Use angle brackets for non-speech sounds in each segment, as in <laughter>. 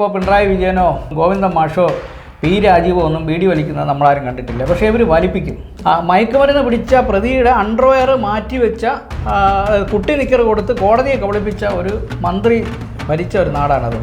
ഇപ്പോൾ പിണറായി വിജയനോ ഗോവിന്ദ മാഷോ പി രാജീവോ ഒന്നും ബീഡി വലിക്കുന്നത് നമ്മളാരും കണ്ടിട്ടില്ല. പക്ഷേ ഇവർ വലിപ്പിക്കും. ആ മയക്കുമരുന്ന് പിടിച്ച പ്രതിയുടെ അണ്ടർവെയർ മാറ്റിവെച്ച വെച്ച കുട്ടി നിക്കർ കൊടുത്ത് കോടതിയെ കബളിപ്പിച്ച ഒരു മന്ത്രി ഭരിച്ച ഒരു നാടാണത്.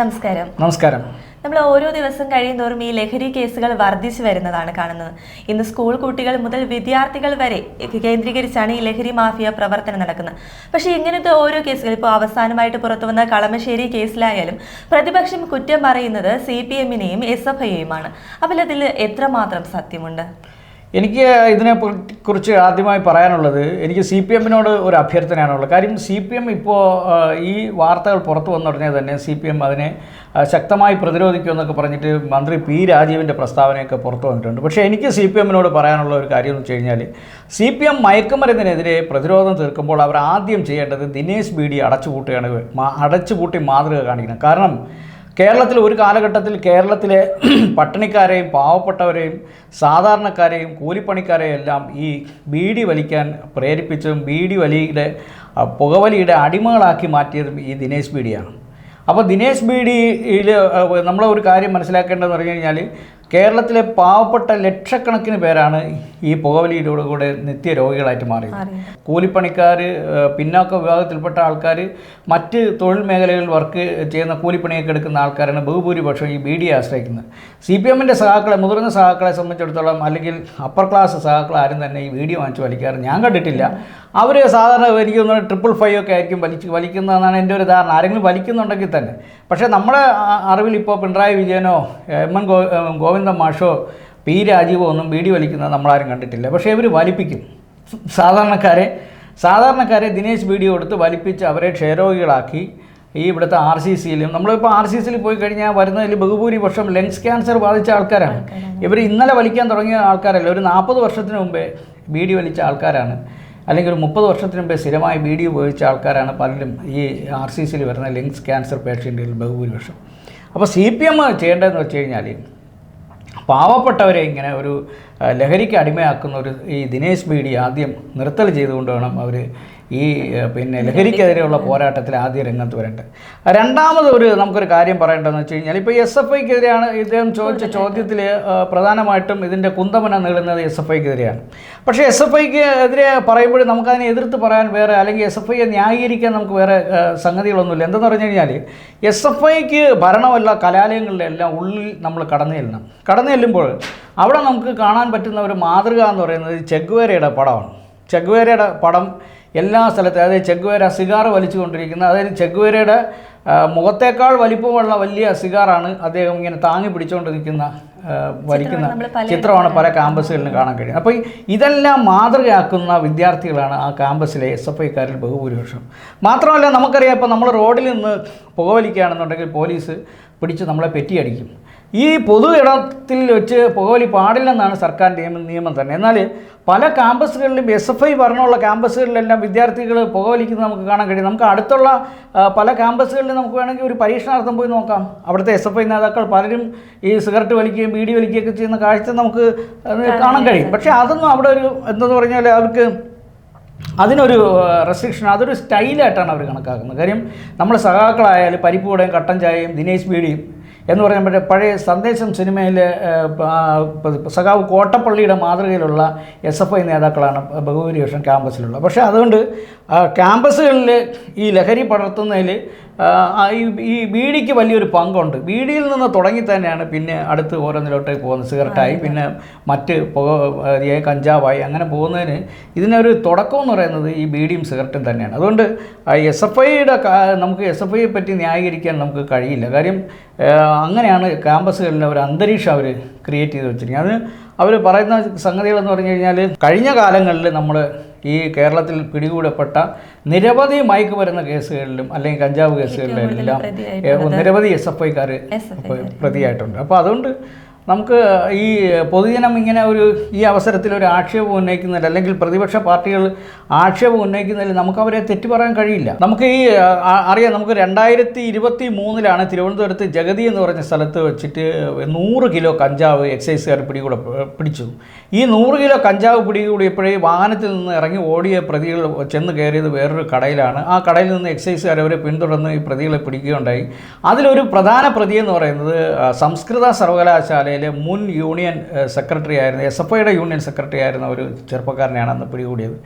നമസ്കാരം. നമസ്കാരം. നമ്മൾ ഓരോ ദിവസം കഴിയുന്തോറും ഈ ലഹരി കേസുകൾ വർദ്ധിച്ചു വരുന്നതാണ് കാണുന്നത്. ഇന്ന് സ്കൂൾ കുട്ടികൾ മുതൽ വിദ്യാർത്ഥികൾ വരെ കേന്ദ്രീകരിച്ചാണ് ഈ ലഹരി മാഫിയ പ്രവർത്തനം നടക്കുന്നത്. പക്ഷേ ഇങ്ങനത്തെ ഓരോ കേസുകൾ ഇപ്പോൾ അവസാനമായിട്ട് പുറത്തു വന്ന കളമശ്ശേരി കേസിലായാലും പ്രതിപക്ഷം കുറ്റം പറയുന്നത് സി പി എമ്മിനെയും എസ് എഫ് ഐയെയുമാണ്. അപ്പോൾ അതിൽ എത്രമാത്രം സത്യമുണ്ട്? എനിക്ക് ഇതിനെ കുറിച്ച് ആദ്യമായി പറയാനുള്ളത് എനിക്ക് സി പി എമ്മിനോട് ഒരു അഭ്യർത്ഥനയാണുള്ളത്. കാര്യം സി പി എം ഇപ്പോൾ ഈ വാർത്തകൾ പുറത്തു വന്നുടനെ തന്നെ സി പി എം അതിനെ ശക്തമായി പ്രതിരോധിക്കുമെന്നൊക്കെ പറഞ്ഞിട്ട് മന്ത്രി പി രാജീവിന്റെ പ്രസ്താവനയൊക്കെ പുറത്തു വന്നിട്ടുണ്ട്. പക്ഷേ എനിക്ക് സി പി എമ്മിനോട് പറയാനുള്ള ഒരു കാര്യം എന്ന് വെച്ച് കഴിഞ്ഞാൽ സി പി എം മയക്കുമരുന്നിനെതിരെ പ്രതിരോധം തീർക്കുമ്പോൾ അവർ ആദ്യം ചെയ്യേണ്ടത് ദിനേശ് ബി ഡി അടച്ചുപൂട്ടുകയാണ് അടച്ചുപൂട്ടി മാതൃക കാണിക്കണം. കാരണം കേരളത്തിൽ ഒരു കാലഘട്ടത്തിൽ കേരളത്തിലെ <clears throat> പട്ടിണിക്കാരെയും പാവപ്പെട്ടവരെയും സാധാരണക്കാരെയും കൂലിപ്പണിക്കാരെയും എല്ലാം ഈ ബീഡി വലിക്കാൻ പ്രേരിപ്പിച്ചതും ബീഡി വലിയുടെ പുകവലിയുടെ അടിമകളാക്കി മാറ്റിയതും ഈ ദിനേശ് ബീഡിയാണ്. അപ്പോൾ ദിനേശ് ബീഡിയിൽ നമ്മൾ ഒരു കാര്യം മനസ്സിലാക്കേണ്ടതെന്ന് പറഞ്ഞു കഴിഞ്ഞാൽ കേരളത്തിലെ പാവപ്പെട്ട ലക്ഷക്കണക്കിന് പേരാണ് ഈ പുകവലിയിലൂടെ കൂടെ നിത്യ രോഗികളായിട്ട് മാറിയത്. കൂലിപ്പണിക്കാർ പിന്നോക്ക വിഭാഗത്തിൽപ്പെട്ട ആൾക്കാർ മറ്റ് തൊഴിൽ മേഖലകളിൽ വർക്ക് ചെയ്യുന്ന കൂലിപ്പണിയൊക്കെ എടുക്കുന്ന ആൾക്കാരാണ് ബഹുഭൂരിപക്ഷം ഈ ബി ഡിയെ ആശ്രയിക്കുന്നത്. സി പി എമ്മിന്റെ സഹാക്കളെ മുതിർന്ന സഹാക്കളെ സംബന്ധിച്ചിടത്തോളം അല്ലെങ്കിൽ അപ്പർ ക്ലാസ് സഹാക്കൾ ആരും തന്നെ ഈ വീഡിയോ വാങ്ങിച്ച് വലിക്കാറ് ഞാൻ കണ്ടിട്ടില്ല. അവർ സാധാരണ എനിക്ക് തോന്നുന്നത് ട്രിപ്പിൾ ഫൈവ് ഒക്കെ ആയിരിക്കും വലിച്ച് വലിക്കുന്നതെന്നാണ് എന്റെ ഒരു ധാരണ. ആരെങ്കിലും വലിക്കുന്നുണ്ടെങ്കിൽ തന്നെ. പക്ഷേ നമ്മുടെ അറിവിൽ ഇപ്പോൾ പിണറായി വിജയനോ എം എൻ ഗോ ഗോവിന്ദ മാഷോ പി രാജീവോ ഒന്നും ബീഡി വലിക്കുന്നത് നമ്മളാരും കണ്ടിട്ടില്ല. പക്ഷേ ഇവർ വലിപ്പിക്കും. സാധാരണക്കാരെ സാധാരണക്കാരെ ദിനേശ് വീഡിയോ എടുത്ത് വലിപ്പിച്ച് അവരെ ക്ഷയരോഗികളാക്കി ഈ ഇവിടുത്തെ ആർ സി സിയിലും നമ്മളിപ്പോൾ ആർ സി സിയിൽ പോയി കഴിഞ്ഞാൽ വരുന്നതിൽ ബഹുഭൂരിപക്ഷം ലങ്സ് ക്യാൻസർ ബാധിച്ച ആൾക്കാരാണ്. ഇവർ ഇന്നലെ വലിക്കാൻ തുടങ്ങിയ ആൾക്കാരല്ല. ഒരു നാൽപ്പത് വർഷത്തിന് മുമ്പേ ബീഡി വലിച്ച ആൾക്കാരാണ്. അല്ലെങ്കിൽ ഒരു മുപ്പത് വർഷത്തിന് മുമ്പേ സ്ഥിരമായി ബീഡി ഉപയോഗിച്ച ആൾക്കാരാണ് പലരും ഈ ആർ സി സിയിൽ വരുന്ന ലിങ്സ് ക്യാൻസർ പേഷ്യന്റിൽ ബഹുഭൂരിപക്ഷം. അപ്പോൾ സി പി എം ചെയ്യേണ്ടതെന്ന് വെച്ച് കഴിഞ്ഞാൽ പാവപ്പെട്ടവരെ ഇങ്ങനെ ഒരു ലഹരിക്ക് അടിമയാക്കുന്ന ഒരു ഈ ദിനേശ് ബീഡി ആദ്യം നിർത്തൽ ചെയ്തുകൊണ്ട് വേണം അവർ ഈ പിന്നെ ലഹരിക്കെതിരെയുള്ള പോരാട്ടത്തിൽ ആദ്യ രംഗത്ത് വരേണ്ടത് രണ്ടാമത് ഒരു നമുക്കൊരു കാര്യം പറയേണ്ടതെന്ന് വെച്ച് കഴിഞ്ഞാൽ ഇപ്പോൾ എസ് എഫ് ഐക്കെതിരെയാണ് ഇദ്ദേഹം ചോദിച്ച ചോദ്യത്തിൽ പ്രധാനമായിട്ടും ഇതിന്റെ കുന്തമന നീളുന്നത് എസ് എഫ് ഐക്കെതിരെയാണ് പക്ഷേ എസ് എഫ് ഐക്ക് എതിരെ പറയുമ്പോൾ നമുക്കതിനെ എതിർത്ത് പറയാൻ വേറെ അല്ലെങ്കിൽ എസ് എഫ് ഐയെ ന്യായീകരിക്കാൻ നമുക്ക് വേറെ സംഗതികളൊന്നുമില്ല. എന്തെന്ന് പറഞ്ഞു കഴിഞ്ഞാൽ എസ് എഫ് ഐക്ക് ഭരണമല്ല കലാലയങ്ങളിലെ എല്ലാം ഉള്ളിൽ നമ്മൾ കടന്നു ചെല്ലണം. കടന്നു ചെല്ലുമ്പോൾ അവിടെ നമുക്ക് കാണാൻ പറ്റുന്ന ഒരു മാതൃക എന്ന് പറയുന്നത് ചെഗ്വേരയുടെ പടമാണ്. ചെഗ്വേരയുടെ പടം എല്ലാ സ്ഥലത്തും അതായത് ചെഗ്വേര സിഗാർ വലിച്ചുകൊണ്ടിരിക്കുന്ന അതായത് ചെഗ്വേരയുടെ മുഖത്തേക്കാൾ വലിപ്പമുള്ള വലിയ സിഗാറാണ് അദ്ദേഹം ഇങ്ങനെ താങ്ങി പിടിച്ചുകൊണ്ടിരിക്കുന്ന വലിക്കുന്ന ചിത്രമാണ് പല ക്യാമ്പസുകളിലും കാണാൻ കഴിയുന്നത്. അപ്പോൾ ഇതെല്ലാം മാതൃകയാക്കുന്ന വിദ്യാർത്ഥികളാണ് ആ ക്യാമ്പസിലെ എസ് എഫ് ഐക്കാരിൽ ബഹുഭൂരിപക്ഷം. മാത്രമല്ല നമുക്കറിയാം ഇപ്പോൾ നമ്മൾ റോഡിൽ നിന്ന് പുകവലിക്കുകയാണെന്നുണ്ടെങ്കിൽ പോലീസ് പിടിച്ച് നമ്മളെ പെറ്റിയടിക്കും. ഈ പൊതു ഇടത്തിൽ വെച്ച് പുകവലി പാടില്ലെന്നാണ് സർക്കാർ നിയമം നിയമം തന്നെ. എന്നാൽ പല ക്യാമ്പസുകളിലും എസ് എഫ് ഐ പറഞ്ഞുള്ള ക്യാമ്പസുകളിലെല്ലാം വിദ്യാർത്ഥികൾ പുകവലിക്കുന്നത് നമുക്ക് കാണാൻ കഴിയും. നമുക്ക് അടുത്തുള്ള പല ക്യാമ്പസുകളിലും നമുക്ക് വേണമെങ്കിൽ ഒരു പരീക്ഷണാർത്ഥം പോയി നോക്കാം. അവിടുത്തെ എസ് എഫ് ഐ നേതാക്കൾ പലരും ഈ സിഗരറ്റ് വലിക്കുകയും ബീഡി വലിക്കുകയൊക്കെ ചെയ്യുന്ന കാഴ്ച നമുക്ക് കാണാൻ കഴിയും. പക്ഷേ അതൊന്നും അവിടെ ഒരു എന്തെന്ന് പറഞ്ഞാൽ അവർക്ക് അതിനൊരു റെസ്ട്രിക്ഷൻ അതൊരു സ്റ്റൈലായിട്ടാണ് അവർ കണക്കാക്കുന്നത്. കാര്യം നമ്മൾ സഖാക്കളായാലും പരിപ്പൂടയും കട്ടൻ ചായയും ദിനേശ് ബീഡിയും എന്ന് പറയുമ്പോൾ പഴയ സന്ദേശം സിനിമയിൽ സഖാവ് കോട്ടപ്പള്ളിയുടെ മാതൃകയിലുള്ള എസ് എഫ് ഐ നേതാക്കളാണ് ബഹുഭൂരിപക്ഷം ക്യാമ്പസിലുള്ളത്. പക്ഷേ അതുകൊണ്ട് ക്യാമ്പസുകളിൽ ഈ ലഹരി പടർത്തുന്നതിൽ ഈ ഈ ബീഡിക്ക് വലിയൊരു പങ്കുണ്ട്. ബീഡിയിൽ നിന്ന് തുടങ്ങി തന്നെയാണ് പിന്നെ അടുത്ത് ഓരോന്നിലോട്ട് പോകുന്നത്. സിഗരറ്റായി പിന്നെ മറ്റ് പുക കഞ്ചാവായി അങ്ങനെ പോകുന്നതിന് ഇതിനൊരു തുടക്കം എന്ന് പറയുന്നത് ഈ ബീഡിയും സിഗരറ്റും തന്നെയാണ്. അതുകൊണ്ട് എസ് എഫ് ഐയുടെ നമുക്ക് എസ് എഫ് ഐയെ പറ്റി ന്യായീകരിക്കാൻ നമുക്ക് കഴിയില്ല. കാര്യം അങ്ങനെയാണ് ക്യാമ്പസുകളിൽ ഒരു അന്തരീക്ഷം അവർ ക്രിയേറ്റ് ചെയ്ത് വെച്ചിരിക്കുന്നത്. അത് അവർ പറയുന്ന സംഗതികളെന്ന് പറഞ്ഞു കഴിഞ്ഞാൽ കഴിഞ്ഞ കാലങ്ങളിൽ നമ്മൾ ഈ കേരളത്തിൽ പിടികൂടപ്പെട്ട നിരവധി മയക്കുമരുന്ന് കേസുകളിലും അല്ലെങ്കിൽ കഞ്ചാവ് കേസുകളിലും എല്ലാം നിരവധി എസ് എഫ് ഐക്കാർ പ്രതിയായിട്ടുണ്ട്. അപ്പോൾ അതുകൊണ്ട് നമുക്ക് ഈ പൊതുജനം ഇങ്ങനെ ഒരു ഈ അവസരത്തിൽ ഒരു ആക്ഷേപം ഉന്നയിക്കുന്നതിൽ അല്ലെങ്കിൽ പ്രതിപക്ഷ പാർട്ടികൾ ആക്ഷേപം ഉന്നയിക്കുന്നതിൽ നമുക്ക് അവരെ തെറ്റു പറയാൻ കഴിയില്ല. നമുക്ക് ഈ അറിയാം നമുക്ക് രണ്ടായിരത്തി ഇരുപത്തി മൂന്നിലാണ് തിരുവനന്തപുരത്ത് ജഗതി എന്ന് പറഞ്ഞ സ്ഥലത്ത് വെച്ചിട്ട് നൂറ് കിലോ കഞ്ചാവ് എക്സൈസുകാർ പിടികൂടെ പിടിച്ചു. ഈ നൂറ് കിലോ കഞ്ചാവ് പിടികൂടിയപ്പോഴേ വാഹനത്തിൽ നിന്ന് ഇറങ്ങി ഓടിയ പ്രതികൾ ചെന്ന് കയറിയത് വേറൊരു കടയിലാണ്. ആ കടയിൽ നിന്ന് എക്സൈസുകാർ അവരെ പിന്തുടർന്ന് ഈ പ്രതികളെ പിടിക്കുകയുണ്ടായി. അതിലൊരു പ്രധാന പ്രതി എന്ന് പറയുന്നത് സംസ്കൃത സംസ്കൃത സർവകലാശാലയിലെ മുൻ യൂണിയൻ സെക്രട്ടറി ആയിരുന്ന എസ് എഫ് ഐയുടെ യൂണിയൻ സെക്രട്ടറി ആയിരുന്ന ഒരു ചെറുപ്പക്കാരനെയാണ് അന്ന് പിടികൂടിയത്.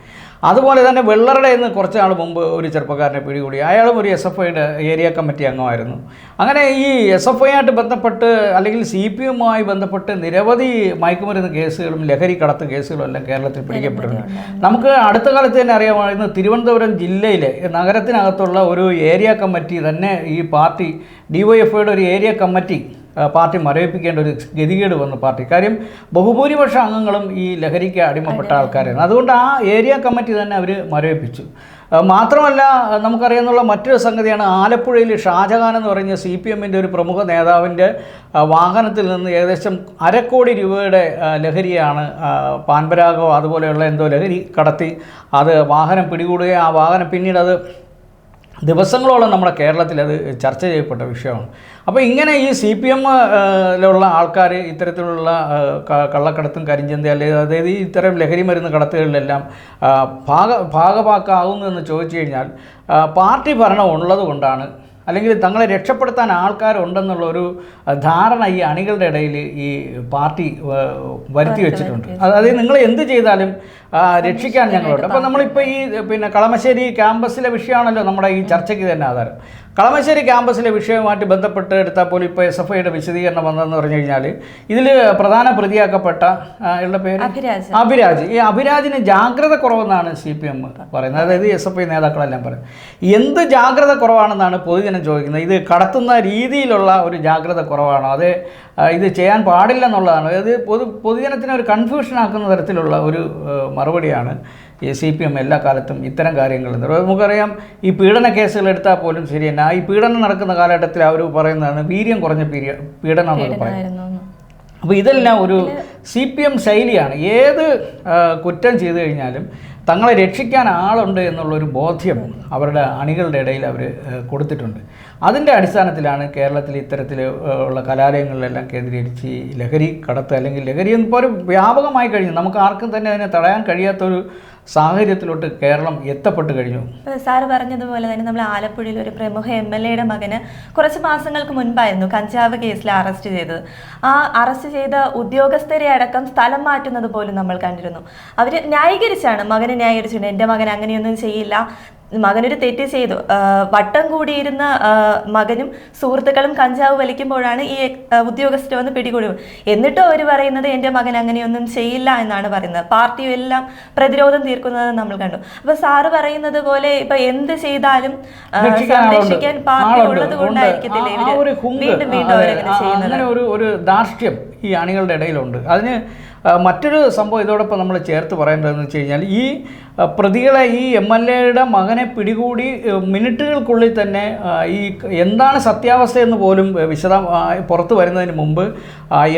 അതുപോലെ തന്നെ വെള്ളറുടെ നിന്ന് കുറച്ച് നാൾ മുമ്പ് ഒരു ചെറുപ്പക്കാരനെ പിടികൂടി. അയാളും ഒരു എസ് എഫ് ഐയുടെ ഏരിയ കമ്മിറ്റി അംഗമായിരുന്നു. അങ്ങനെ ഈ എസ് എഫ് ഐ ആയിട്ട് ബന്ധപ്പെട്ട് അല്ലെങ്കിൽ സി പി എമ്മുമായി ബന്ധപ്പെട്ട് നിരവധി മയക്കുമരുന്ന് കേസുകളും ലഹരി കടത്ത് കേസുകളും എല്ലാം കേരളത്തിൽ പിടിക്കപ്പെട്ടിട്ടുണ്ട്. നമുക്ക് അടുത്ത കാലത്ത് തന്നെ അറിയാമായിരുന്നു തിരുവനന്തപുരം ജില്ലയിലെ നഗരത്തിനകത്തുള്ള ഒരു ഏരിയ കമ്മിറ്റി തന്നെ ഈ പാർട്ടി ഡി വൈ എഫ് ഐയുടെ ഒരു ഏരിയ കമ്മിറ്റി പാർട്ടി മരവിപ്പിക്കേണ്ട ഒരു ഗതികേട് വന്നു പാർട്ടി. കാര്യം ബഹുഭൂരിപക്ഷ അംഗങ്ങളും ഈ ലഹരിക്ക് അടിമപ്പെട്ട ആൾക്കാരാണ്. അതുകൊണ്ട് ആ ഏരിയ കമ്മിറ്റി തന്നെ അവർ മരവിപ്പിച്ചു. മാത്രമല്ല നമുക്കറിയാമെന്നുള്ള നമുക്കറിയാവുന്ന മറ്റൊരു സംഗതിയാണ് ആലപ്പുഴയിൽ ഷാജഹാൻ എന്ന് പറഞ്ഞ സി പി എമ്മിന്റെ ഒരു പ്രമുഖ നേതാവിന്റെ വാഹനത്തിൽ നിന്ന് ഏകദേശം അരക്കോടി രൂപയുടെ ലഹരിയാണ് പാൻപരാഗോ അതുപോലെയുള്ള എന്തോ ലഹരി കടത്തി അത് വാഹനം പിടികൂടുകയും ആ വാഹനം പിന്നീട് അത് ദിവസങ്ങളോളം നമ്മുടെ കേരളത്തിൽ അത് ചർച്ച ചെയ്യപ്പെട്ട വിഷയമാണ്. അപ്പോൾ ഇങ്ങനെ ഈ സി പി എമ്മിലുള്ള ആൾക്കാർ ഇത്തരത്തിലുള്ള കള്ളക്കടത്തും കരിഞ്ചന്ത അല്ലെങ്കിൽ അതായത് ഈ ഇത്തരം ലഹരി മരുന്ന് കടത്തുകളിലെല്ലാം ഭാഗ ഭാഗമാക്കാവുന്നു എന്ന് ചോദിച്ചു കഴിഞ്ഞാൽ പാർട്ടി ഭരണം ഉള്ളത് കൊണ്ടാണ് അല്ലെങ്കിൽ തങ്ങളെ രക്ഷപ്പെടുത്താൻ ആൾക്കാരുണ്ടെന്നുള്ള ഒരു ധാരണ ഈ അണികളുടെ ഇടയിൽ ഈ പാർട്ടി വരുത്തി വെച്ചിട്ടുണ്ട്. അതായത് നിങ്ങൾ എന്ത് ചെയ്താലും രക്ഷിക്കാൻ ഞങ്ങളുണ്ട്. അപ്പോൾ നമ്മളിപ്പോൾ ഈ പിന്നെ കളമശ്ശേരി ക്യാമ്പസിലെ വിഷയമാണല്ലോ നമ്മുടെ ഈ ചർച്ചയ്ക്ക് തന്നെ ആധാരം. കളമശ്ശേരി ക്യാമ്പസിലെ വിഷയവുമായിട്ട് ബന്ധപ്പെട്ട് എടുത്താൽ പോലും ഇപ്പോൾ എസ് എഫ് ഐയുടെ വിശദീകരണം വന്നതെന്ന് പറഞ്ഞു കഴിഞ്ഞാൽ ഇതിൽ പ്രധാന പ്രതിയാക്കപ്പെട്ട ആ, പേര്? അഭിരാജ്. അഭിരാജ്. ഈ അഭിരാജിന് ജാഗ്രത കുറവെന്നാണ് സി പി എം പറയുന്നത്. അതായത് എസ് എഫ് ഐ നേതാക്കളെല്ലാം പറയുന്നത്. എന്ത് ജാഗ്രത കുറവാണെന്നാണ് പൊതുജനം ചോദിക്കുന്നത്. ഇത് കടത്തുന്ന രീതിയിലുള്ള ഒരു ജാഗ്രത കുറവാണോ? അത് ഇത് ചെയ്യാൻ പാടില്ലെന്നുള്ളതാണ്? അതായത് പൊതു പൊതുജനത്തിനെ ഒരു കൺഫ്യൂഷൻ ആക്കുന്ന തരത്തിലുള്ള ഒരു മറുപടിയാണ് എ സി പി എം എല്ലാ കാലത്തും ഇത്തരം കാര്യങ്ങൾ. നമുക്കറിയാം ഈ പീഡന കേസുകൾ എടുത്താൽ പോലും ശരി തന്നെ ഈ പീഡനം നടക്കുന്ന കാലഘട്ടത്തിൽ അവർ പറയുന്നതാണ് വീര്യം കുറഞ്ഞ പീരിയ പീഡനം എന്നൊക്കെ പറയും. അപ്പോൾ ഇതെല്ലാം ഒരു സി പി എം ശൈലിയാണ് ഏത് കുറ്റം ചെയ്തു കഴിഞ്ഞാലും തങ്ങളെ രക്ഷിക്കാൻ ആളുണ്ട് എന്നുള്ളൊരു ബോധ്യം അവരുടെ അണികളുടെ ഇടയിൽ അവർ കൊടുത്തിട്ടുണ്ട്. അതിന്റെ അടിസ്ഥാനത്തിലാണ് കേരളത്തിൽ ഇത്തരത്തിൽ ഉള്ള കലാലയങ്ങളിലെല്ലാം കേന്ദ്രീകരിച്ച് ലഹരി കടത്ത് അല്ലെങ്കിൽ ലഹരി ഇപ്പോൾ ഒരു വ്യാപകമായി കഴിഞ്ഞു. നമുക്ക് ആർക്കും തന്നെ അതിനെ തടയാൻ കഴിയാത്തൊരു സാഹചര്യത്തിലോട്ട് കേരളം എത്തപ്പെട്ട് കഴിഞ്ഞു. സാർ പറഞ്ഞതുപോലെ തന്നെ നമ്മൾ ആലപ്പുഴയിൽ ഒരു പ്രമുഖ എം എൽ എയുടെ മകന് കുറച്ച് മാസങ്ങൾക്ക് മുൻപായിരുന്നു കഞ്ചാവ് കേസിൽ അറസ്റ്റ് ചെയ്തത്. ആ അറസ്റ്റ് ചെയ്ത ഉദ്യോഗസ്ഥരെ അടക്കം സ്ഥലം മാറ്റുന്നത് പോലും നമ്മൾ കണ്ടിരുന്നു. അവർ ന്യായീകരിച്ചാണ് മകനെ ന്യായീകരിച്ചിട്ടുണ്ട് എന്റെ മകൻ അങ്ങനെയൊന്നും ചെയ്യില്ല. മകനൊരു തെറ്റ് ചെയ്തു. വട്ടം കൂടിയിരുന്ന മകനും സുഹൃത്തുക്കളും കഞ്ചാവ് വലിക്കുമ്പോഴാണ് ഈ ഉദ്യോഗസ്ഥർ വന്ന് പിടികൂടുക എന്നിട്ടും അവർ പറയുന്നത് എന്റെ മകൻ അങ്ങനെയൊന്നും ചെയ്യില്ല എന്നാണ് പറയുന്നത്. പാർട്ടി എല്ലാം പ്രതിരോധം തീർക്കുന്നത് നമ്മൾ കണ്ടു. അപ്പൊ സാറ് പറയുന്നത് പോലെ ഇപ്പൊ എന്ത് ചെയ്താലും സംരക്ഷിക്കാൻ പാർട്ടി. ഉള്ളത്. കൊണ്ടായിരിക്കത്തില്ലേ വീണ്ടും വീണ്ടും അവരങ്ങനെ ചെയ്യുന്നത്. ഒരു ധാർഷ്ട്യം ഈ അണികളുടെ ഇടയിലുണ്ട്. അതിന് മറ്റൊരു സംഭവം ഇതോടൊപ്പം നമ്മൾ ചേർത്ത് പറയേണ്ടതെന്ന് വെച്ച് കഴിഞ്ഞാൽ ഈ ആ, പ്രതികളെ ഈ എം എൽ എയുടെ മകനെ പിടികൂടി മിനിറ്റുകൾക്കുള്ളിൽ തന്നെ ആ, ഈ എന്താണ് സത്യാവസ്ഥയെന്ന് പോലും വിശദ പുറത്തു വരുന്നതിന് മുമ്പ്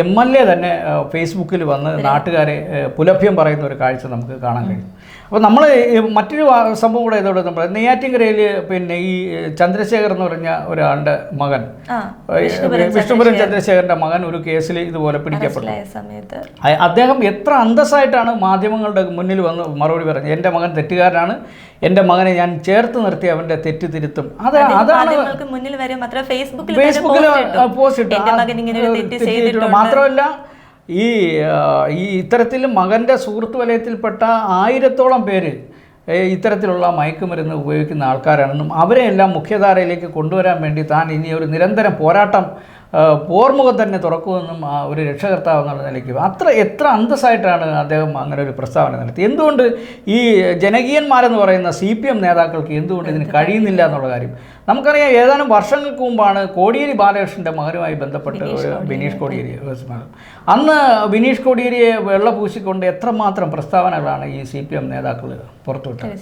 എം എൽ എ തന്നെ ആ, ഫേസ്ബുക്കിൽ വന്ന് നാട്ടുകാരെ പുലഭ്യം പറയുന്ന ഒരു കാഴ്ച നമുക്ക് കാണാൻ കഴിയും. അപ്പോൾ നമ്മൾ മറ്റൊരു സംഭവം കൂടെ ഇതോടെ നമ്മൾ നെയ്യാറ്റിൻകരയിൽ പിന്നെ ഈ ചന്ദ്രശേഖർ എന്ന് പറഞ്ഞ ഒരാളുടെ മകൻ ആ വിഷ്ണുപുരം ചന്ദ്രശേഖരന്റെ മകൻ ഒരു കേസിൽ ഇതുപോലെ പിടിക്കപ്പെട്ടു. സമയത്ത്. അദ്ദേഹം എത്ര അന്തസ്സായിട്ടാണ് മാധ്യമങ്ങളുടെ മുന്നിൽ വന്ന് മറുപടി പറഞ്ഞത്? എന്റെ മകൻ തെറ്റുകാരനാണ്. എന്റെ മകനെ ഞാൻ ചേർത്ത് നിർത്തി അവന്റെ തെറ്റ് തിരുത്തും അത് അതാണ് മുന്നിൽ വരെ മാത്രം ഫേസ്ബുക്കിൽ പോസ്റ്റ് ഇട്ടു. മാത്രമല്ല ഈ ഈ ഇത്തരത്തിൽ മകന്റെ സുഹൃത്ത് വലയത്തിൽപ്പെട്ട ആയിരത്തോളം പേര് ഇത്തരത്തിലുള്ള മയക്കുമരുന്ന് ഉപയോഗിക്കുന്ന ആൾക്കാരാണെന്നും അവരെയെല്ലാം മുഖ്യധാരയിലേക്ക് കൊണ്ടുവരാൻ വേണ്ടി താൻ ഇനി ഒരു നിരന്തരം പോരാട്ടം പോർമുഖം തന്നെ തുറക്കുമെന്നും ആ, ഒരു രക്ഷകർത്താവ് എന്നുള്ള നിലയ്ക്ക് അത്ര എത്ര അന്തസ്സായിട്ടാണ് അദ്ദേഹം അങ്ങനെ ഒരു പ്രസ്താവന നടത്തി എന്തുകൊണ്ട് ഈ ജനകീയന്മാരെന്ന് പറയുന്ന സി പി എം നേതാക്കൾക്ക് എന്തുകൊണ്ട് ഇതിന് കഴിയുന്നില്ല എന്നുള്ള കാര്യം? നമുക്കറിയാം ഏതാനും വർഷങ്ങൾക്ക് മുമ്പാണ് കോടിയേരി ബാലകൃഷ്ണന്റെ മകനുമായി ബന്ധപ്പെട്ട് ഒരു ബിനീഷ് കോടിയേരി അന്ന് ബിനീഷ് കോടിയേരിയെ വെള്ള പൂശിക്കൊണ്ട് എത്രമാത്രം പ്രസ്താവനകളാണ് ഈ സി പി എം നേതാക്കൾ പുറത്തുവിട്ടത്?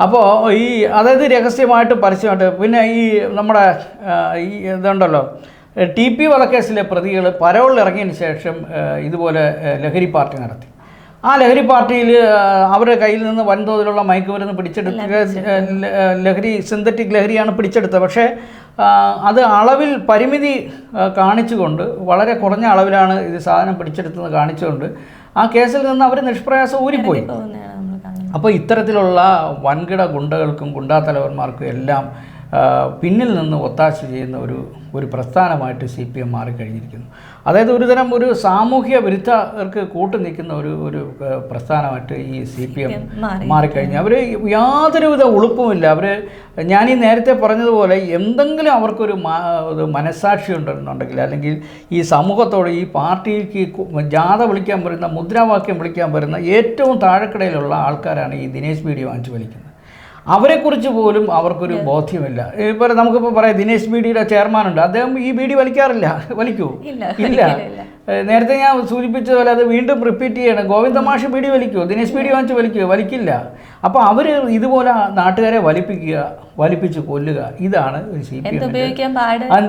അപ്പോൾ ഈ അതായത് രഹസ്യമായിട്ട് പരസ്യമായിട്ട് പിന്നെ ഈ നമ്മുടെ ഈ ഇതുണ്ടല്ലോ ടി പി വധക്കേസിലെ പ്രതികൾ പരോളിൽ ഇറങ്ങിയതിന് ശേഷം ഇതുപോലെ ലഹരി പാർട്ടി നടത്തി. ആ ലഹരി പാർട്ടിയിൽ അവരുടെ കയ്യിൽ നിന്ന് വൻതോതിലുള്ള മയക്കുമരുന്ന് ല- ലഹരി സിന്തറ്റിക് ലഹരിയാണ് പിടിച്ചെടുത്തത്. പക്ഷേ അത് അളവിൽ പരിമിതി കാണിച്ചുകൊണ്ട് വളരെ കുറഞ്ഞ അളവിലാണ് ഇത് സാധനം പിടിച്ചെടുത്തത് കാണിച്ചുകൊണ്ട് ആ കേസിൽ നിന്ന് അവർ നിഷ്പ്രയാസം ഊരിപ്പോയി. അപ്പോൾ ഇത്തരത്തിലുള്ള വൻകിട ഗുണ്ടകൾക്കും ഗുണ്ടാത്തലവന്മാർക്കും എല്ലാം പിന്നിൽ നിന്ന് ഒത്താശ ചെയ്യുന്ന ഒരു ഒരു പ്രസ്ഥാനമായിട്ട് സി പി എം മാറിക്കഴിഞ്ഞിരിക്കുന്നു. അതായത് ഒരുതരം ഒരു സാമൂഹ്യ വിരുദ്ധർക്ക് കൂട്ടു നിൽക്കുന്ന ഒരു ഒരു പ്രസ്ഥാനമായിട്ട് ഈ സി പി എം മാറി. മാറിക്കഴിഞ്ഞു. അവർ യാതൊരുവിധ ഉളുപ്പുമില്ല. അവർ ഞാൻ ഈ നേരത്തെ പറഞ്ഞതുപോലെ എന്തെങ്കിലും അവർക്കൊരു മനസാക്ഷി ഉണ്ടെന്നുണ്ടെങ്കിൽ അല്ലെങ്കിൽ ഈ സമൂഹത്തോട് ഈ പാർട്ടിക്ക് ജാഥ വിളിക്കാൻ വരുന്ന മുദ്രാവാക്യം വിളിക്കാൻ വരുന്ന ഏറ്റവും താഴെക്കിടയിലുള്ള ആൾക്കാരാണ് ഈ ദിനേശ് മീഡിയ വാങ്ങിച്ച് വലിക്കുന്നത്. അവരെക്കുറിച്ച് പോലും അവർക്കൊരു ബോധ്യമില്ല. ഇപ്പോൾ നമുക്കിപ്പോൾ പറയാം ദിനേശ് ബീഡിയുടെ ചെയർമാനുണ്ട്. അദ്ദേഹം ഈ ബീഡി വലിക്കാറില്ല. വലിക്കൂ? ഇല്ല, നേരത്തെ ഞാൻ സൂചിപ്പിച്ചതുപോലെ അത് വീണ്ടും റിപ്പീറ്റ് ചെയ്യണം. ഗോവിന്ദമാഷ് ബീഡി വലിക്കുമോ ദിനേശ് ബീഡി വാങ്ങിച്ച് വലിക്കുമോ വലിക്കില്ല. അപ്പോൾ അവർ ഇതുപോലെ നാട്ടുകാരെ വലിപ്പിക്കുക വലിപ്പിച്ച് കൊല്ലുക ഇതാണ് സി പി എം അത്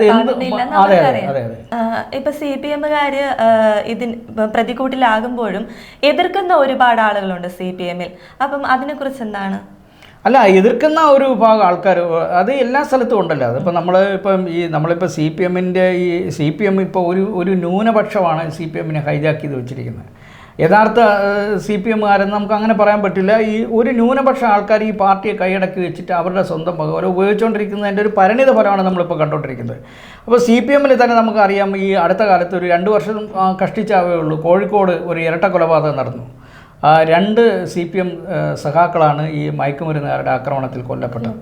അതെ ഇപ്പൊ സി പി എമ്മുകാര് ഇതിന് പ്രതികൂട്ടിലാകുമ്പോഴും എതിർക്കുന്ന ഒരുപാട് ആളുകളുണ്ട് സി പി എമ്മിൽ. അപ്പം അതിനെക്കുറിച്ച് എന്താണ്? അല്ല എതിർക്കുന്ന ഒരു വിഭാഗം ആൾക്കാർ അത് എല്ലാ സ്ഥലത്തും ഉണ്ടല്ലോ. അതിപ്പോൾ നമ്മൾ ഇപ്പം ഈ നമ്മളിപ്പോൾ സി പി എമ്മിന്റെ ഈ സി പി എം ഇപ്പോൾ ഒരു ഒരു ന്യൂനപക്ഷമാണ് സി പി എമ്മിനെ ഹൈജാക്ക് ചെയ്ത് വെച്ചിരിക്കുന്നത്. യഥാർത്ഥ സി പി എമ്മുകാരെന്ന് നമുക്ക് അങ്ങനെ പറയാൻ പറ്റില്ല. ഈ ഒരു ന്യൂനപക്ഷ ആൾക്കാർ ഈ പാർട്ടിയെ കൈയടക്കി വെച്ചിട്ട് അവരുടെ സ്വന്തം പകരം ഉപയോഗിച്ചുകൊണ്ടിരിക്കുന്നതിന്റെ ഒരു പരിണിത ഫലമാണ് നമ്മളിപ്പോൾ കണ്ടുകൊണ്ടിരിക്കുന്നത് അപ്പോൾ സി പി എമ്മിൽ തന്നെ നമുക്കറിയാം ഈ അടുത്ത കാലത്ത് ഒരു രണ്ട് വർഷം കഷ്ടിച്ചാവേ ഉള്ളൂ. കോഴിക്കോട് ഒരു ഇരട്ട കൊലപാതകം നടന്നു. രണ്ട് സി പി എം സഖാക്കളാണ് ഈ മയക്കുമരുന്നുകാരുടെ ആക്രമണത്തിൽ കൊല്ലപ്പെട്ടത്.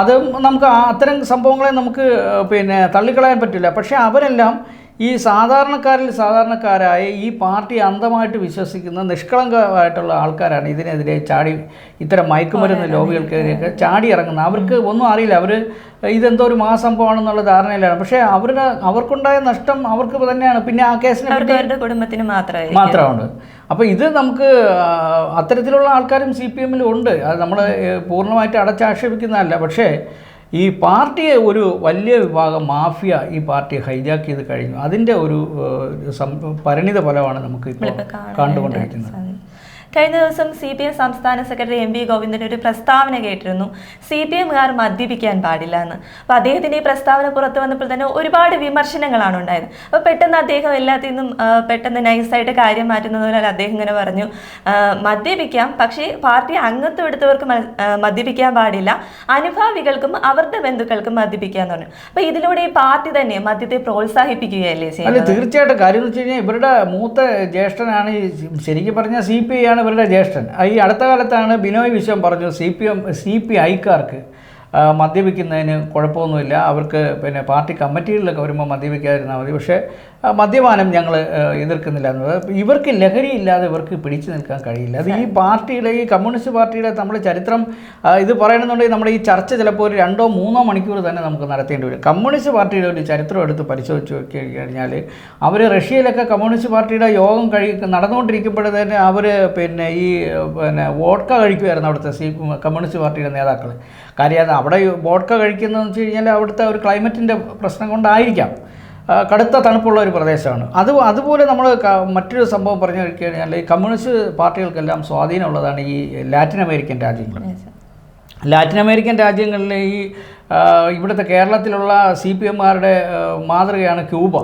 അത് നമുക്ക് അത്തരം സംഭവങ്ങളെ നമുക്ക് പിന്നെ തള്ളിക്കളയാൻ പറ്റില്ല. പക്ഷേ അവരെല്ലാം ഈ സാധാരണക്കാരിൽ സാധാരണക്കാരായ ഈ പാർട്ടി അന്ധമായിട്ട് വിശ്വസിക്കുന്ന നിഷ്കളങ്കമായിട്ടുള്ള ആൾക്കാരാണ് ഇതിനെതിരെ ചാടി ഇത്തരം മയക്കുമരുന്ന് ലോബികൾക്കെതിരെയൊക്കെ ചാടി ഇറങ്ങുന്നത്. അവർക്ക് ഒന്നും അറിയില്ല. അവർ ഇതെന്തോ ഒരു മഹാസംഭവമാണെന്നുള്ള ധാരണയിലാണ്. പക്ഷേ അവരുടെ അവർക്കുണ്ടായ നഷ്ടം അവർക്ക് തന്നെയാണ്. പിന്നെ ആ കേസിനെ കുടുംബത്തിന് മാത്രമേ മാത്രമാണ്. അപ്പോൾ ഇത് നമുക്ക് അത്തരത്തിലുള്ള ആൾക്കാരും സി പി എമ്മിലും ഉണ്ട്. അത് നമ്മൾ പൂർണമായിട്ട് അടച്ചാക്ഷേപിക്കുന്നതല്ല. പക്ഷേ ഈ പാർട്ടിയെ ഒരു വലിയ വിഭാഗം മാഫിയ ഈ പാർട്ടിയെ ഹൈജാക്ക് ചെയ്ത് കഴിഞ്ഞു. അതിന്റെ ഒരു പരിണിത ഫലമാണ് നമുക്ക് ഇപ്പോൾ കണ്ടുകൊണ്ടിരിക്കുന്നത്. കഴിഞ്ഞ ദിവസം സി പി എം സംസ്ഥാന സെക്രട്ടറി എം വി ഗോവിന്ദന്റെ ഒരു പ്രസ്താവന കേട്ടിരുന്നു. സി പി എമ്മുകാർ മദ്യപിക്കാൻ പാടില്ല എന്ന്. അപ്പോൾ അദ്ദേഹത്തിന്റെ ഈ പ്രസ്താവന പുറത്തു വന്നപ്പോൾ തന്നെ ഒരുപാട് വിമർശനങ്ങളാണ് ഉണ്ടായത്. അപ്പോൾ പെട്ടെന്ന് അദ്ദേഹം എല്ലാത്തിൽ നിന്നും പെട്ടെന്ന് നൈസായിട്ട് കാര്യം മാറ്റുന്നത് പോലെ അദ്ദേഹം ഇങ്ങനെ പറഞ്ഞു. മദ്യപിക്കാം പക്ഷേ പാർട്ടി അംഗത്വം എടുത്തവർക്ക് മദ്യപിക്കാൻ പാടില്ല. അനുഭാവികൾക്കും അവരുടെ ബന്ധുക്കൾക്കും മദ്യപിക്കാന്ന് പറഞ്ഞു. അപ്പോൾ ഇതിലൂടെ ഈ പാർട്ടി തന്നെ മദ്യത്തെ പ്രോത്സാഹിപ്പിക്കുകയല്ലേ ചെയ്യുന്നത്? തീർച്ചയായിട്ടും. കാര്യം എന്ന് വെച്ച് കഴിഞ്ഞാൽ ഇവരുടെ മൂത്ത ജ്യേഷ്ഠനാണ് ശരിക്കും പറഞ്ഞാൽ സി പി ഐ ആണ് ഇവരുടെ ജ്യേഷ്ഠൻ. ഈ അടുത്ത കാലത്താണ് ബിനോയ് വിശ്വം പറഞ്ഞു C P M C P ഐക്കാർക്ക് മദ്യപിക്കുന്നതിന് കുഴപ്പമൊന്നുമില്ല. അവർക്ക് പിന്നെ പാർട്ടി കമ്മിറ്റികളിലൊക്കെ വരുമ്പോൾ മദ്യപിക്കാതിരുന്നാൽ മതി. പക്ഷേ മദ്യപാനം ഞങ്ങൾ എതിർക്കുന്നില്ല എന്നത്. ഇവർക്ക് ലഹരി ഇല്ലാതെ ഇവർക്ക് പിടിച്ചു നിൽക്കാൻ കഴിയില്ല. അത് ഈ പാർട്ടിയുടെ ഈ കമ്മ്യൂണിസ്റ്റ് പാർട്ടിയുടെ നമ്മുടെ ചരിത്രം ഇത് പറയണമെന്നുണ്ടെങ്കിൽ നമ്മുടെ ഈ ചർച്ച ചിലപ്പോൾ ഒരു രണ്ടോ മൂന്നോ മണിക്കൂർ തന്നെ നമുക്ക് നടത്തേണ്ടി വരും. കമ്മ്യൂണിസ്റ്റ് പാർട്ടിയുടെ ഒരു ചരിത്രം എടുത്ത് പരിശോധിച്ച് നോക്കി കഴിഞ്ഞാൽ അവർ റഷ്യയിലൊക്കെ കമ്മ്യൂണിസ്റ്റ് പാർട്ടിയുടെ യോഗം കഴി നടന്നുകൊണ്ടിരിക്കുമ്പോൾ തന്നെ അവർ പിന്നെ ഈ പിന്നെ വോഡ്ക കഴിക്കുമായിരുന്നു അവിടുത്തെ സി കമ്മ്യൂണിസ്റ്റ് പാർട്ടിയുടെ നേതാക്കൾ കാര്യം അവിടെ വോഡ്ക കഴിക്കുന്നതെന്ന് വെച്ച് കഴിഞ്ഞാൽ അവിടുത്തെ ഒരു ക്ലൈമറ്റിന്റെ പ്രശ്നം കൊണ്ടായിരിക്കാം. കടുത്ത തണുപ്പുള്ള ഒരു പ്രദേശമാണ്. അത് അതുപോലെ നമ്മൾ മറ്റൊരു സംഭവം പറഞ്ഞു കഴിഞ്ഞാൽ ഈ കമ്മ്യൂണിസ്റ്റ് പാർട്ടികൾക്കെല്ലാം സ്വാധീനമുള്ളതാണ് ഈ ലാറ്റിൻ അമേരിക്കൻ രാജ്യങ്ങൾ. ലാറ്റിൻ അമേരിക്കൻ രാജ്യങ്ങളിലെ ഈ ഇവിടുത്തെ കേരളത്തിലുള്ള സി പി എമ്മാരുടെ മാതൃകയാണ് ക്യൂബ.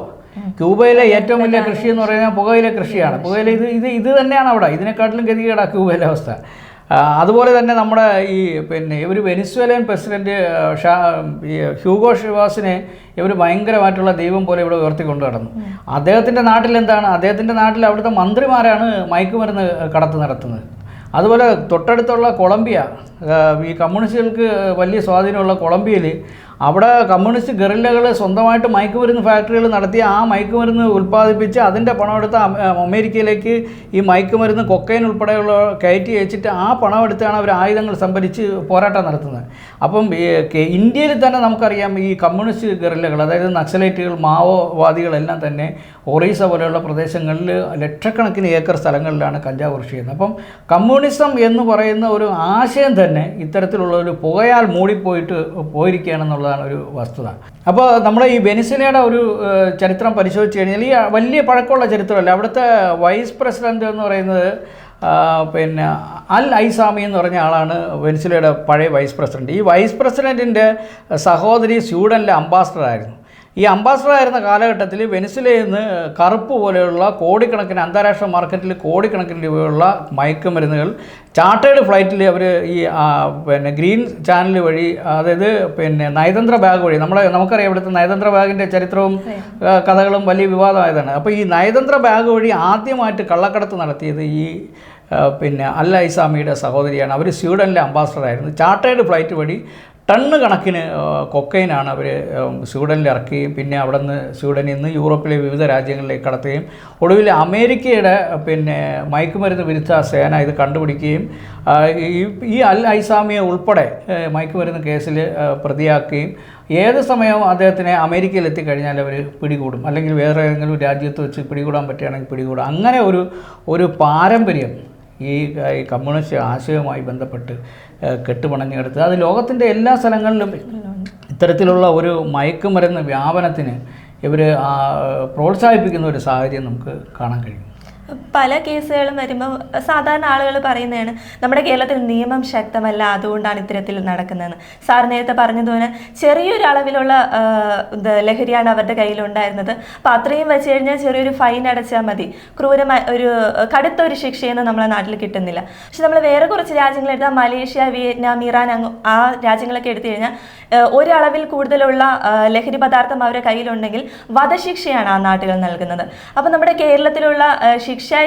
ക്യൂബയിലെ ഏറ്റവും വലിയ കൃഷി എന്ന് പറയുന്നത് പുകയിലെ കൃഷിയാണ്. പുകയിലെ ഇത് ഇത് ഇത് തന്നെയാണ് അവിടെ. ഇതിനെക്കാട്ടിലും ഗതികേടാ ക്യൂബയിലെ അവസ്ഥ. അതുപോലെ തന്നെ നമ്മുടെ ഈ പിന്നെ ഇവർ വെനിസ്വേലൻ പ്രസിഡന്റ് ഷാ ഈ ഹ്യൂഗോ ഷിവാസിനെ ഇവർ ഭയങ്കരമായിട്ടുള്ള ദൈവം പോലെ ഇവിടെ ഉയർത്തിക്കൊണ്ട് നടന്നു. അദ്ദേഹത്തിന്റെ നാട്ടിൽ എന്താണ്? അദ്ദേഹത്തിന്റെ നാട്ടിൽ അവിടുത്തെ മന്ത്രിമാരാണ് മയക്കുമരുന്ന് കടത്ത് നടത്തുന്നത്. അതുപോലെ തൊട്ടടുത്തുള്ള കൊളംബിയ ഈ കമ്മ്യൂണിസ്റ്റുകൾക്ക് വലിയ സ്വാധീനമുള്ള കൊളംബിയയിൽ അവിടെ കമ്മ്യൂണിസ്റ്റ് ഗറില്ലകൾ സ്വന്തമായിട്ട് മയക്കുമരുന്ന് ഫാക്ടറികൾ നടത്തി ആ മയക്കുമരുന്ന് ഉൽപ്പാദിപ്പിച്ച് അതിന്റെ പണമെടുത്ത് അമ- അമേരിക്കയിലേക്ക് ഈ മയക്കുമരുന്ന് കൊക്കൈൻ ഉൾപ്പെടെയുള്ള കയറ്റി വെച്ചിട്ട് ആ പണമെടുത്താണ് അവർ ആയുധങ്ങൾ സംഭരിച്ച് പോരാട്ടം നടത്തുന്നത്. അപ്പം ഇന്ത്യയിൽ തന്നെ നമുക്കറിയാം ഈ കമ്മ്യൂണിസ്റ്റ് ഗറില്ലകൾ അതായത് നക്സലൈറ്റുകൾ മാവോവാദികളെല്ലാം തന്നെ ഒറീസ പോലെയുള്ള പ്രദേശങ്ങളിൽ ലക്ഷക്കണക്കിന് ഏക്കർ സ്ഥലങ്ങളിലാണ് കഞ്ചാവ് കൃഷി ചെയ്യുന്നത്. അപ്പം കമ്മ്യൂണിസം എന്ന് പറയുന്ന ഒരു ആശയം തന്നെ ഇത്തരത്തിലുള്ള ഒരു പുകയാൽ മൂടിപ്പോയിട്ട് പോയിരിക്കുകയാണെന്നുള്ളതാണ് എന്നുള്ളതാണ് ഒരു വസ്തുത. അപ്പോൾ നമ്മുടെ ഈ വെനിസിലയുടെ ഒരു ചരിത്രം പരിശോധിച്ച് കഴിഞ്ഞാൽ ഈ വലിയ പഴക്കമുള്ള ചരിത്രമല്ല. അവിടുത്തെ വൈസ് പ്രസിഡന്റ് എന്ന് പറയുന്നത് പിന്നെ അൽ ഐസാമി എന്ന് പറഞ്ഞ ആളാണ് വെനിസിലയുടെ പഴയ വൈസ് പ്രസിഡന്റ്. ഈ വൈസ് പ്രസിഡന്റിന്റെ സഹോദരി സ്വീഡനിലെ അംബാസഡർ ആയിരുന്നു ഈ അംബാസഡർ ആയിരുന്ന കാലഘട്ടത്തിൽ വെനിസുലയിൽ നിന്ന് കറുപ്പ് പോലെയുള്ള കോടിക്കണക്കിന് അന്താരാഷ്ട്ര മാർക്കറ്റിൽ കോടിക്കണക്കിന് രൂപയുള്ള മയക്കുമരുന്നുകൾ ചാർട്ടേഡ് ഫ്ലൈറ്റിൽ അവർ ഈ പിന്നെ ഗ്രീൻ ചാനൽ വഴി അതായത് പിന്നെ നയതന്ത്ര ബാഗ് വഴി നമ്മളെ നമുക്കറിയാം ഇവിടുത്തെ നയതന്ത്ര ബാഗിന്റെ ചരിത്രവും കഥകളും വലിയ വിവാദമായതാണ്. അപ്പോൾ ഈ നയതന്ത്ര ബാഗ് വഴി ആദ്യമായിട്ട് കള്ളക്കടത്ത് നടത്തിയത് ഈ പിന്നെ അല്ല ഐസാമിയുടെ സഹോദരിയാണ്. അവർ സ്വീഡനിലെ അംബാസഡർ ആയിരുന്നു. ചാർട്ടേഡ് ഫ്ലൈറ്റ് വഴി ടണ്ണ് കണക്കിന് കൊക്കൈനാണ് അവർ സ്വീഡനിൽ ഇറക്കുകയും പിന്നെ അവിടെ നിന്ന് സ്വീഡനിൽ നിന്ന് യൂറോപ്പിലെ വിവിധ രാജ്യങ്ങളിലേക്ക് കടത്തുകയും ഒടുവിൽ അമേരിക്കയുടെ പിന്നെ മയക്കുമരുന്ന് വിരുദ്ധ സേന ഇത് കണ്ടുപിടിക്കുകയും ഈ അൽ ഐസാമിയെ ഉൾപ്പെടെ മയക്കുമരുന്ന് കേസിൽ പ്രതിയാക്കുകയും ഏത് സമയവും അദ്ദേഹത്തിനെ അമേരിക്കയിൽ എത്തിക്കഴിഞ്ഞാൽ അവർ പിടികൂടും. അല്ലെങ്കിൽ വേറെ ഏതെങ്കിലും രാജ്യത്ത് വെച്ച് പിടികൂടാൻ പറ്റുകയാണെങ്കിൽ പിടികൂടും. അങ്ങനെ ഒരു ഒരു പാരമ്പര്യം ഈ കമ്മ്യൂണിസ്റ്റ് ആശയവുമായി ബന്ധപ്പെട്ട് കെട്ടുപണഞ്ഞു അത് ലോകത്തിന്റെ എല്ലാ സ്ഥലങ്ങളിലും ഇത്തരത്തിലുള്ള ഒരു മയക്കുമരുന്ന് വ്യാപനത്തിന് ഇവർ പ്രോത്സാഹിപ്പിക്കുന്ന ഒരു സാഹചര്യം നമുക്ക് കാണാൻ കഴിയും. പല കേസുകളും വരുമ്പോൾ സാധാരണ ആളുകൾ പറയുന്നതാണ് നമ്മുടെ കേരളത്തിൽ നിയമം ശക്തമല്ല അതുകൊണ്ടാണ് ഇത്തരത്തിൽ നടക്കുന്നതെന്ന്. സാർ നേരത്തെ പറഞ്ഞതുപോലെ ചെറിയൊരു അളവിലുള്ള ലഹരിയാണ് അവരുടെ കയ്യിലുണ്ടായിരുന്നത്. അപ്പം അത്രയും വെച്ച് കഴിഞ്ഞാൽ ചെറിയൊരു ഫൈൻ അടച്ചാൽ മതി. ക്രൂരമായ ഒരു കടുത്ത ഒരു ശിക്ഷയൊന്നും നമ്മളെ നാട്ടിൽ കിട്ടുന്നില്ല. പക്ഷെ നമ്മൾ വേറെ കുറച്ച് രാജ്യങ്ങളെടുത്താൽ മലേഷ്യ വിയറ്റ്നാം ഇറാൻ അങ്ങ് ആ രാജ്യങ്ങളൊക്കെ എടുത്തു കഴിഞ്ഞാൽ ഒരളവിൽ കൂടുതലുള്ള ലഹരി പദാർത്ഥം അവരുടെ കയ്യിലുണ്ടെങ്കിൽ വധശിക്ഷയാണ് ആ നാട്ടുകൾ നൽകുന്നത്. അപ്പം നമ്മുടെ കേരളത്തിലുള്ള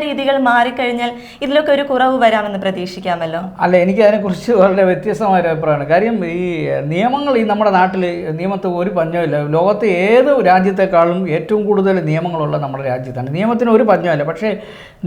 രീതികൾ മാറിക്കഴിഞ്ഞാൽ ഇതിലൊക്കെ ഒരു കുറവ് വരാമെന്ന് പ്രതീക്ഷിക്കാമല്ലോ? അല്ല എനിക്ക് അതിനെക്കുറിച്ച് വളരെ വ്യത്യസ്തമായ അഭിപ്രായമാണ്. കാര്യം ഈ നിയമങ്ങൾ ഈ നമ്മുടെ നാട്ടിൽ നിയമത്തെ ഒരു പഞ്ഞമില്ല ലോകത്തെ ഏത് രാജ്യത്തെക്കാളും ഏറ്റവും കൂടുതൽ നിയമങ്ങളുള്ള നമ്മുടെ രാജ്യത്താണ്. നിയമത്തിന് ഒരു പഞ്ഞമില്ല പക്ഷേ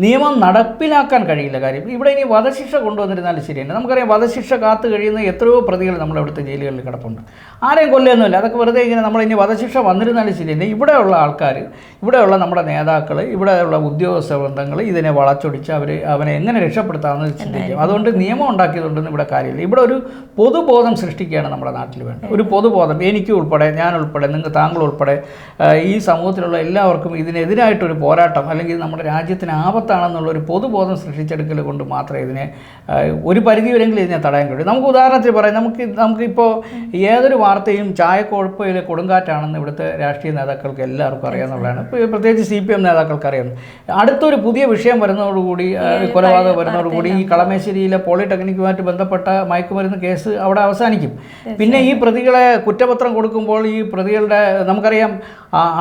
നിയമം നടപ്പിലാക്കാൻ കഴിയില്ല. കാര്യം ഇവിടെ ഇനി വധശിക്ഷ കൊണ്ടുവന്നിരുന്നാലും ശരിയാണ് നമുക്കറിയാം വധശിക്ഷ കാത്തു കഴിയുന്ന എത്രയോ പ്രതികൾ നമ്മുടെ ഇവിടുത്തെ ജയിലുകളിൽ കിടപ്പുണ്ട്. ആരെയും കൊല്ലൊന്നുമില്ല അതൊക്കെ വെറുതെ ഇങ്ങനെ നമ്മൾ ഇനി വധശിക്ഷ വന്നിരുന്നാലും ശരിയല്ല ഇവിടെയുള്ള ആൾക്കാർ ഇവിടെയുള്ള നമ്മുടെ നേതാക്കൾ ഇവിടെയുള്ള ഉദ്യോഗസ്ഥ വൃന്ദങ്ങൾ ഇതിനെ വളച്ചൊടിച്ച് അവർ അവനെ എങ്ങനെ രക്ഷപ്പെടുത്താമെന്ന് ചിന്തിക്കും. അതുകൊണ്ട് നിയമം ഉണ്ടാക്കിയതുകൊണ്ടൊന്നും ഇവിടെ കാര്യമില്ല. ഇവിടെ ഒരു പൊതുബോധം സൃഷ്ടിക്കുകയാണ് നമ്മുടെ നാട്ടിൽ വേണ്ടത്. ഒരു പൊതുബോധം എനിക്ക് ഉൾപ്പെടെ ഞാൻ ഉൾപ്പെടെ നിങ്ങൾ താങ്കൾ ഉൾപ്പെടെ ഈ സമൂഹത്തിലുള്ള എല്ലാവർക്കും ഇതിനെതിരായിട്ടൊരു പോരാട്ടം അല്ലെങ്കിൽ നമ്മുടെ രാജ്യത്തിന് ആപത്താണെന്നുള്ള ഒരു പൊതുബോധം സൃഷ്ടിച്ചെടുക്കൽ കൊണ്ട് മാത്രമേ ഇതിനെ ഒരു പരിധിവരെങ്കിലും ഇതിനെ തടയാൻ കഴിയും. നമുക്ക് ഉദാഹരണത്തിൽ പറയാം നമുക്ക് നമുക്കിപ്പോൾ ഏതൊരു വാർത്തയും ചായക്കൊഴുപ്പയിലെ കൊടുങ്കാറ്റാണെന്ന് ഇവിടുത്തെ രാഷ്ട്രീയ നേതാക്കൾക്ക് എല്ലാവർക്കും അറിയാമെന്നുള്ളതാണ് പ്രത്യേകിച്ച് സി പി എം നേതാക്കൾക്ക് അറിയാം. അടുത്തൊരു പുതിയ വിഷയം വരുന്നതോടുകൂടി കൊലപാതകം വരുന്നതോടുകൂടി ഈ കളമശ്ശേരിയിലെ പോളിടെക്നിക്കുമായിട്ട് ബന്ധപ്പെട്ട മയക്കുമരുന്ന് കേസ് അവിടെ അവസാനിക്കും. പിന്നെ ഈ പ്രതികളെ കുറ്റപത്രം കൊടുക്കുമ്പോൾ ഈ പ്രതികളുടെ നമുക്കറിയാം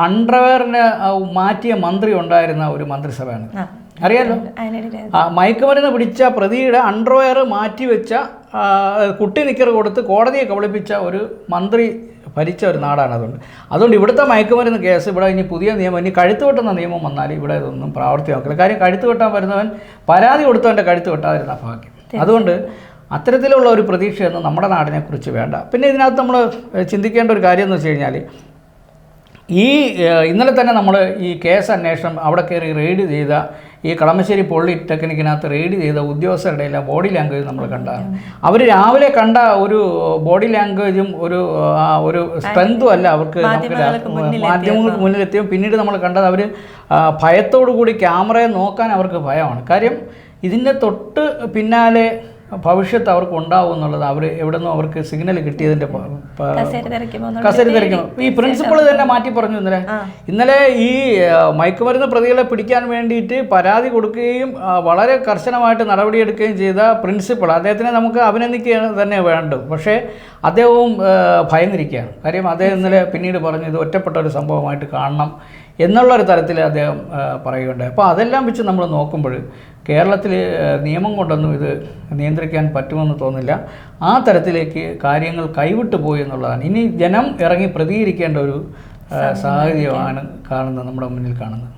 അണ്ടർവെയറിന് മാറ്റിയ മന്ത്രി ഉണ്ടായിരുന്ന ഒരു മന്ത്രിസഭയാണ്. അറിയാലോ? മയക്കുമരുന്ന് പിടിച്ച പ്രതിയുടെ അണ്ടർവെയർ മാറ്റിവെച്ച കുട്ടി നിക്കർ കൊടുത്ത് കോടതിയെ കബളിപ്പിച്ച ഒരു മന്ത്രി ഭരിച്ച ഒരു നാടാണ് അതുകൊണ്ട്. അതുകൊണ്ട് ഇവിടുത്തെ മയക്കുമരുന്ന് കേസ് ഇവിടെ ഇനി പുതിയ നിയമം ഇനി കഴുത്ത് വെട്ടുന്ന നിയമം വന്നാൽ ഇവിടെ ഇതൊന്നും പ്രാവർത്തികമാക്കില്ല. കാര്യം കഴുത്ത് വെട്ടാൻ വരുന്നവൻ പരാതി കൊടുത്തവന്റെ കഴുത്ത് വെട്ടാതിരുന്ന ഭാഗ്യം. അതുകൊണ്ട് അത്തരത്തിലുള്ള ഒരു പ്രതീക്ഷയൊന്നും നമ്മുടെ നാടിനെക്കുറിച്ച് വേണ്ട. പിന്നെ ഇതിനകത്ത് നമ്മൾ ചിന്തിക്കേണ്ട ഒരു കാര്യം എന്ന് വെച്ച് കഴിഞ്ഞാൽ ഈ ഇന്നലെ തന്നെ നമ്മൾ ഈ കേസ് അന്വേഷണം അവിടെ കയറി റെയ്ഡ് ചെയ്ത ഈ കളമശ്ശേരി പോളിടെക്നിക്കിനകത്ത് റെയ്ഡ് ചെയ്ത ഉദ്യോഗസ്ഥരുടെ എല്ലാം ബോഡി ലാംഗ്വേജ് നമ്മൾ കണ്ടതാണ് അവർ രാവിലെ കണ്ട ഒരു ബോഡി ലാംഗ്വേജും ഒരു ഒരു സ്ട്രെങ്തും അല്ല അവർക്ക് മാധ്യമങ്ങൾക്ക് മുന്നിലെത്തിയും പിന്നീട് നമ്മൾ കണ്ടത് അവർ ഭയത്തോടു കൂടി ക്യാമറയെ നോക്കാൻ അവർക്ക് ഭയമാണ്. കാര്യം ഇതിന്റെ തൊട്ട് പിന്നാലെ ഭവിഷ്യത്ത് അവർക്ക് ഉണ്ടാവും എന്നുള്ളത് അവർ എവിടെ നിന്നും അവർക്ക് സിഗ്നൽ കിട്ടിയതിന്റെ കസേര തിരക്കുമ്പോൾ തിരക്കും ഈ പ്രിൻസിപ്പൾ തന്നെ മാറ്റി പറഞ്ഞു ഇന്നലെ. ഇന്നലെ ഈ മയക്കുമരുന്ന് പ്രതികളെ പിടിക്കാൻ വേണ്ടിയിട്ട് പരാതി കൊടുക്കുകയും വളരെ കർശനമായിട്ട് നടപടിയെടുക്കുകയും ചെയ്ത പ്രിൻസിപ്പൾ അദ്ദേഹത്തിനെ നമുക്ക് അഭിനന്ദിക്കുകയാണ് തന്നെ വേണ്ടു പക്ഷേ അദ്ദേഹവും ഭയന്നിരിക്കുകയാണ്. കാര്യം അദ്ദേഹം ഇന്നലെ പിന്നീട് പറഞ്ഞു ഇത് ഒറ്റപ്പെട്ട ഒരു സംഭവമായിട്ട് കാണണം എന്നുള്ളൊരു തരത്തിൽ അദ്ദേഹം പറയുകയുണ്ട് പറയുകയുണ്ടായി. അപ്പോൾ അതെല്ലാം വെച്ച് നമ്മൾ നോക്കുമ്പോൾ കേരളത്തിൽ നിയമം കൊണ്ടൊന്നും ഇത് നിയന്ത്രിക്കാൻ പറ്റുമെന്ന് തോന്നില്ല ആ തരത്തിലേക്ക് കാര്യങ്ങൾ കൈവിട്ടു പോയി എന്നുള്ളതാണ്. ഇനി ജനം ഇറങ്ങി പ്രതികരിക്കേണ്ട ഒരു സാഹചര്യമാണ് കാണുന്നത് നമ്മുടെ മുന്നിൽ കാണുന്നത്.